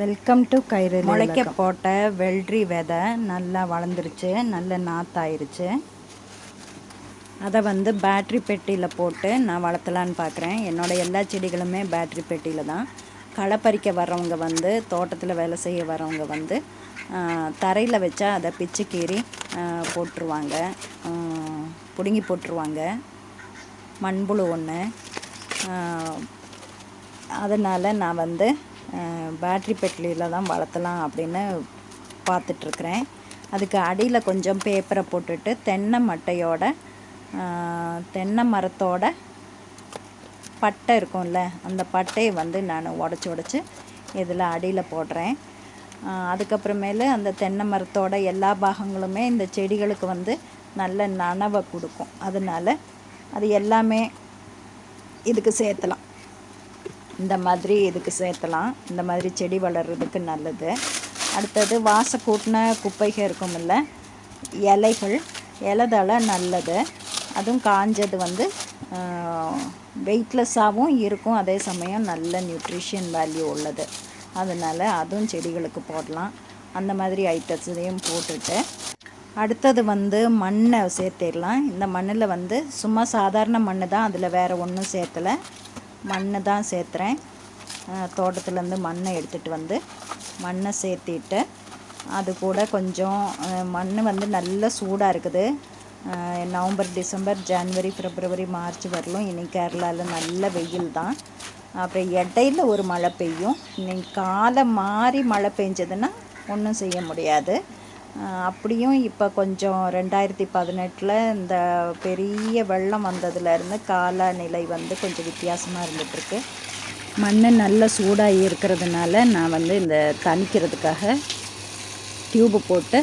Welcome to Kairali முளைக்க. போட்ட வெள்ளரி விதை நல்லா வளர்ந்துருச்சு நல்ல நாத்தாயிருச்சு. அதை வந்து பேட்ரி பெட்டியில் போட்டு நான் வளர்த்தலான்னு பார்க்குறேன். என்னோட எல்லா செடிகளுமே பேட்ரி பெட்டியில் தான். களை பறிக்க வர்றவங்க வந்து தோட்டத்தில் வேலை செய்ய வர்றவங்க வந்து தரையில் வச்சா அதை பிச்சு கீறி போட்டுருவாங்க. பிடுங்கி போட்டுருவாங்க. மண்புழு ஒன்று அதனால் நான் வந்து பேட்ரி பெட்லியில் தான் வளர்த்தலாம் அப்படின்னு பார்த்துட்ருக்குறேன். அதுக்கு அடியில் கொஞ்சம் பேப்பரை போட்டுட்டு தென்னை மட்டையோட தென்னை மரத்தோட பட்டை இருக்கும்ல அந்த பட்டையை வந்து நான் உடச்சி உடச்சி இதில் அடியில் போடுறேன். அதுக்கப்புறமேலு அந்த தென்னை மரத்தோட எல்லா பாகங்களுமே இந்த செடிகளுக்கு வந்து நல்ல நனவை கொடுக்கும். அதனால அது எல்லாமே இதுக்கு சேர்த்தலாம். இந்த மாதிரி இதுக்கு சேர்த்தலாம். இந்த மாதிரி செடி வளர்கிறதுக்கு நல்லது. அடுத்தது வாச கூட்டின குப்பைகள் இருக்குமில்ல இலைகள். இலைதால நல்லது. அதுவும் காஞ்சது வந்து வெயிட்லெஸ்ஸாகவும் இருக்கும். அதே சமயம் நல்ல நியூட்ரிஷன் வேல்யூ உள்ளது. அதனால் அதுவும் செடிகளுக்கு போடலாம். அந்த மாதிரி ஐட்டத்தையும் போட்டுட்டு அடுத்தது வந்து மண்ணை சேர்த்திடலாம். இந்த மண்ணில் வந்து சும்மா சாதாரண மண் தான் அதில் வேறு ஒன்றும் சேர்த்தலை. மண் தான் சேர்த்துறேன். தோட்டத்துலேருந்து மண்ணை எடுத்துகிட்டு வந்து மண்ணை சேர்த்திட்டு அது கூட கொஞ்சம் மண் வந்து நல்ல சூடாக இருக்குது. நவம்பர் டிசம்பர் ஜனவரி பிப்ரவரி மார்ச் வரலும் இன்றைக்கி கேரளாவில் நல்ல வெயில் தான். அப்புறம் இடையில ஒரு மழை பெய்யும். இன்னைக்கு காலம் மாறி மழை பெஞ்சதுன்னா ஒன்றும் செய்ய முடியாது. அப்படியும் இப்போ கொஞ்சம் ரெண்டாயிரத்தி பதினெட்டில் இந்த பெரிய வெள்ளம் வந்ததுலேருந்து காலநிலை வந்து கொஞ்சம் வித்தியாசமாக இருந்துகிட்ருக்கு மண் நல்ல சூடாக இருக்கிறதுனால நான் வந்து இந்த தணிக்கிறதுக்காக டியூப்பு போட்டு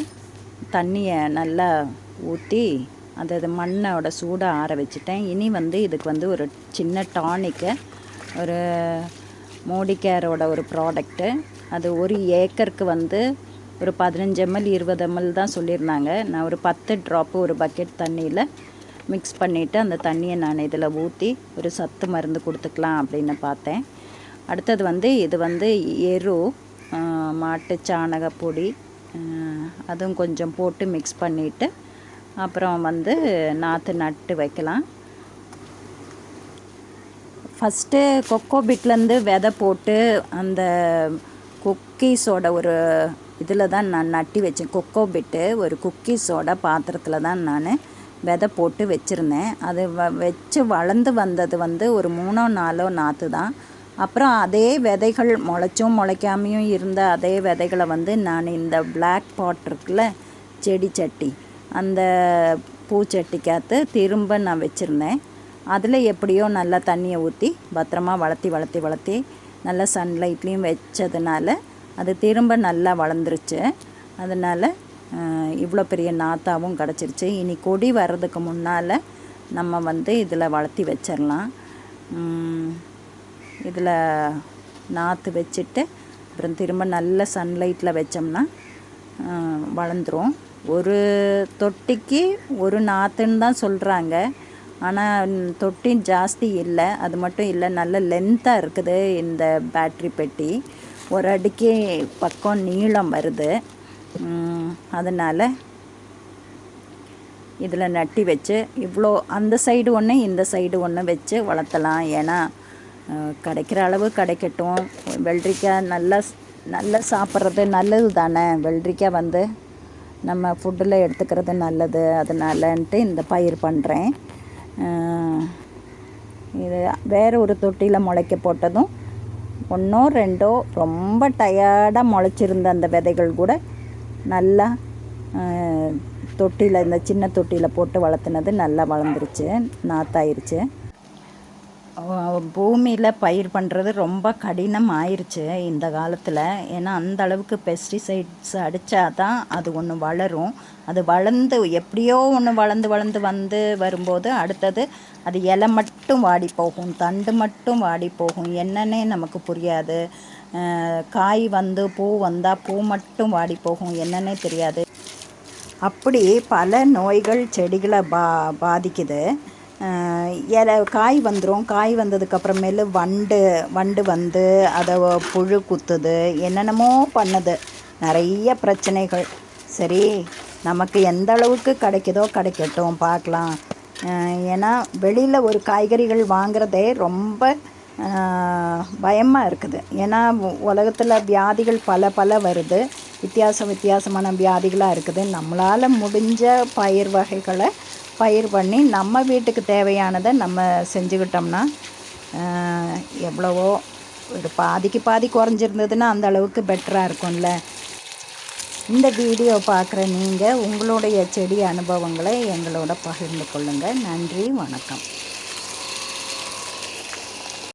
தண்ணியை நல்லா ஊற்றி அந்த இது மண்ணோட சூடை ஆற வச்சுட்டேன். இனி வந்து இதுக்கு வந்து ஒரு சின்ன டானிக்கு ஒரு மோடிகேரோட ஒரு ப்ராடக்ட்டு. அது ஒரு ஏக்கருக்கு வந்து ஒரு பதினஞ்சு எம்எல் இருபது எம்எல் தான் சொல்லியிருந்தாங்க. நான் ஒரு பத்து ட்ராப்பு ஒரு பக்கெட் தண்ணியில் மிக்ஸ் பண்ணிவிட்டு அந்த தண்ணியை நான் இதில் ஊற்றி ஒரு சத்து மருந்து கொடுத்துக்கலாம் அப்படின்னு பார்த்தேன். அடுத்தது வந்து இது வந்து எரு மாட்டு சாணக பொடி அதுவும் கொஞ்சம் போட்டு மிக்ஸ் பண்ணிவிட்டு அப்புறம் வந்து நாற்று நட்டு வைக்கலாம். ஃபஸ்ட்டு கொக்கோ பிட்லேருந்து விதை போட்டு அந்த குக்கீஸோட ஒரு இதில் தான் நான் நட்டி வச்சேன். கொக்கோ பிட்டு ஒரு குக்கீஸோட பாத்திரத்தில் தான் நான் விதை போட்டு வச்சுருந்தேன். அது வ வச்சு வளர்ந்து வந்தது வந்து ஒரு மூணோ நாலோ நாற்று தான். அப்புறம் அதே விதைகள் முளைச்சும் முளைக்காமையும் இருந்த அதே விதைகளை வந்து நான் இந்த பிளாக் பாட் இருக்குல்ல செடி சட்டி அந்த பூச்சட்டிக்காத்து திரும்ப நான் வச்சுருந்தேன். அதில் எப்படியோ நல்லா தண்ணியை ஊற்றி பத்திரமா வளர்த்தி வளர்த்தி வளர்த்தி நல்லா சன்லைட்லேயும் வச்சதுனால அது திரும்ப நல்லா வளர்ந்துருச்சு. அதனால் இவ்வளோ பெரிய நாத்தாவும் கிடச்சிருச்சு. இனி கொடி வர்றதுக்கு முன்னால் நம்ம வந்து இதில் வளர்த்தி வச்சிடலாம். இதில் நாற்று வச்சுட்டு அப்புறம் திரும்ப நல்ல சன்லைட்டில் வச்சோம்னா வளர்ந்துரும். ஒரு தொட்டிக்கு ஒரு நாற்றுன்னு தான் சொல்கிறாங்க ஆனால் தொட்டி ஜாஸ்தி இல்லை. அது மட்டும் இல்லை நல்ல லென்த்தாக இருக்குது இந்த பேட்ரி பெட்டி. ஒரு அடிக்கு பக்கம் நீளம் வருது. அதனால் இதில் நட்டி வச்சு இவ்வளோ அந்த சைடு ஒன்று இந்த சைடு ஒன்று வச்சு வளர்த்தலாம். ஏன்னா கிடைக்கிற அளவு கிடைக்கட்டும். வெள்ளரிக்காய் நல்லா நல்லா சாப்பிட்றது நல்லது தானே. வெள்ளரிக்காய் வந்து நம்ம ஃபுட்டில் எடுத்துக்கிறது நல்லது. அதனாலன்ட்டு இந்த பயிர் பண்ணுறேன் இது வேறு ஒரு தொட்டியில் முளைக்க போட்டதும் ஒன்றோ ரெண்டோ ரொம்ப டயர்டாக முளைச்சிருந்த அந்த விதைகள் கூட நல்லா தொட்டியில் இந்த சின்ன தொட்டியில் போட்டு வளர்த்துனது நல்லா வளர்ந்துருச்சு நாத்தாயிருச்சு. பூமியில் பயிர் பண்ணுறது ரொம்ப கடினம் ஆயிடுச்சு இந்த காலத்தில். ஏன்னா அந்த அளவுக்கு பெஸ்டிசைட்ஸ் அடித்தா தான் அது ஒன்று வளரும். அது வளர்ந்து எப்படியோ ஒன்று வளர்ந்து வளர்ந்து வந்து வரும்போது அடுத்தது அது இலை மட்டும் வாடி போகும் தண்டு மட்டும் வாடி போகும். என்னன்னே நமக்கு புரியாது. காய் வந்து பூ வந்தால் பூ மட்டும் வாடி போகும். என்னன்னே தெரியாது. அப்படி பல நோய்கள் செடிகளை பா பாதிக்குது. இலை காய் வந்துடும் காய் வந்ததுக்கப்புறமேலு வண்டு வண்டு வந்து அதை புழு குத்துது. என்னென்னமோ பண்ணுது. நிறைய பிரச்சனைகள். சரி நமக்கு எந்த அளவுக்கு கிடைக்குதோ கிடைக்கட்டும் பார்க்கலாம். ஏன்னா வெளியில் ஒரு காய்கறிகள் வாங்குறதே ரொம்ப பயமாக இருக்குது. ஏன்னா உலகத்தில் வியாதிகள் பல பல வருது. வித்தியாச வித்தியாசமான வியாதிகளாக இருக்குது. நம்மளால் முடிஞ்ச பயிர் வகைகளை பயிர் பண்ணி நம்ம வீட்டுக்கு தேவையானதை நம்ம செஞ்சுக்கிட்டோம்னா எவ்வளவோ ஒரு பாதிக்கு பாதி குறைஞ்சிருந்ததுன்னா அந்த அளவுக்கு பெட்டராக இருக்கும்ல. இந்த வீடியோ பார்க்குற நீங்கள் உங்களுடைய செடி அனுபவங்களை எங்களோட பகிர்ந்து கொள்ளுங்கள் நன்றி வணக்கம்.